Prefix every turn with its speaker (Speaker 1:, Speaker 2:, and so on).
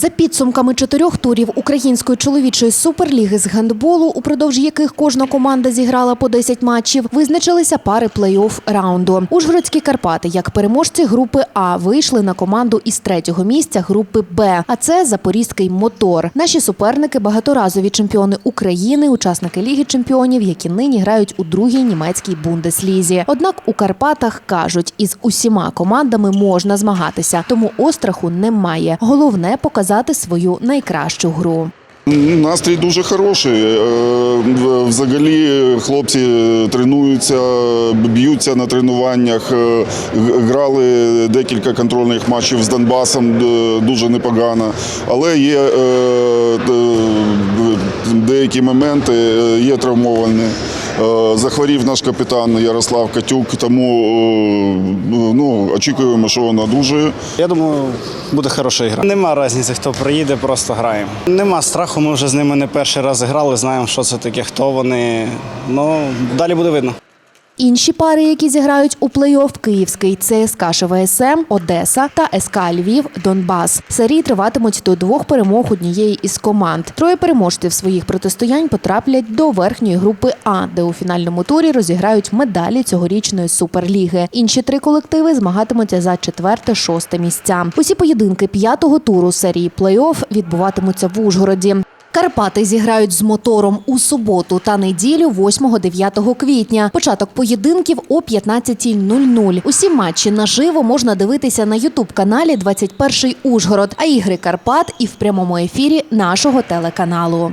Speaker 1: За підсумками чотирьох турів української чоловічої суперліги з гандболу, упродовж яких кожна команда зіграла по 10 матчів, визначилися пари плей-офф раунду. Ужгородські Карпати, як переможці групи А, вийшли на команду із третього місця групи Б. А це Запорізький мотор. Наші суперники багаторазові чемпіони України, учасники Ліги чемпіонів, які нині грають у другій німецькій бундеслізі. Однак у Карпатах кажуть, із усіма командами можна змагатися, тому остраху немає. Головне показати свою найкращу гру.
Speaker 2: Настрій дуже хороший. Е, Взагалі хлопці тренуються, б'ються на тренуваннях. Е, Грали декілька контрольних матчів з Донбасом е, дуже непогано. Але є деякі моменти, є травмовані. Е, Захворів наш капітан Ярослав Катюк, тому е, ну, очікуємо, що вона дуже.
Speaker 3: Я думаю, буде хороша гра. Нема різниці, хто приїде, просто граємо. Нема страху, ми вже з ними не перший раз грали, знаємо, що це таке, хто вони. Ну, далі буде видно.
Speaker 1: Інші пари, які зіграють у плей-офф Київський ЦСКА ШВСМ, Одеса та СК Львів Донбас. Серії триватимуть до двох перемог однієї із команд. Троє переможців своїх протистоянь потраплять до верхньої групи А, де у фінальному турі розіграють медалі цьогорічної суперліги. Інші три колективи змагатимуться за четверте-шосте місця. Усі поєдинки п'ятого туру серії плей-офф відбуватимуться в Ужгороді. Карпати зіграють з мотором у суботу та неділю 8-9 квітня. Початок поєдинків о 15.00. Усі матчі наживо можна дивитися на ютуб-каналі 21 Ужгород, а ігри Карпат і в прямому ефірі нашого телеканалу.